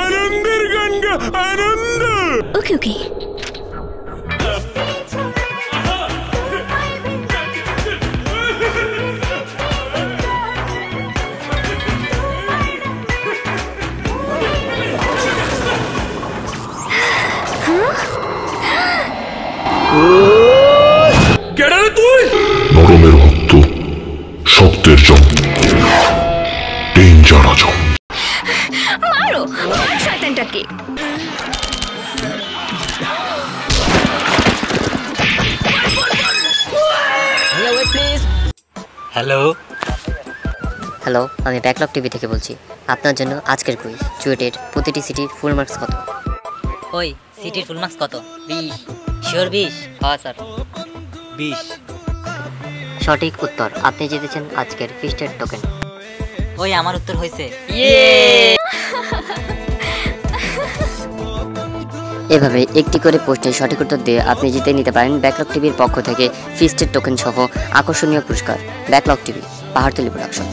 আনন্দের গান গা আনন্দ ওকে ওকে কেডা রে তুই নরমের রক্ত শক্তের জম ডেঞ্জার আজম হ্যালো হ্যালো আমি ব্যাকলগ টিভি থেকে বলছি। আপনার জন্য আজকের কুইজ চুয়েটের প্রতিটি সিটির ফুল মার্কস কত? ওই সিটির ফুল মার্কস কত? বিশ। শিওর বিশ? হ্যাঁ স্যার বিশ। সঠিক উত্তর আপনি জিতেছেন আজকের ফিস্টের টোকেন ওই আমার উত্তর হয়েছে। এভাবে একটি করে প্রশ্নের সঠিক উত্তর দিয়ে আপনি জিতে নিতে পারেন ব্যাকলগ টিভির পক্ষ থেকে ফিস্টের টোকেন সহ আকর্ষণীয় পুরস্কার ব্যাকলগ টিভি পাহাড়তলি প্রোডাকশন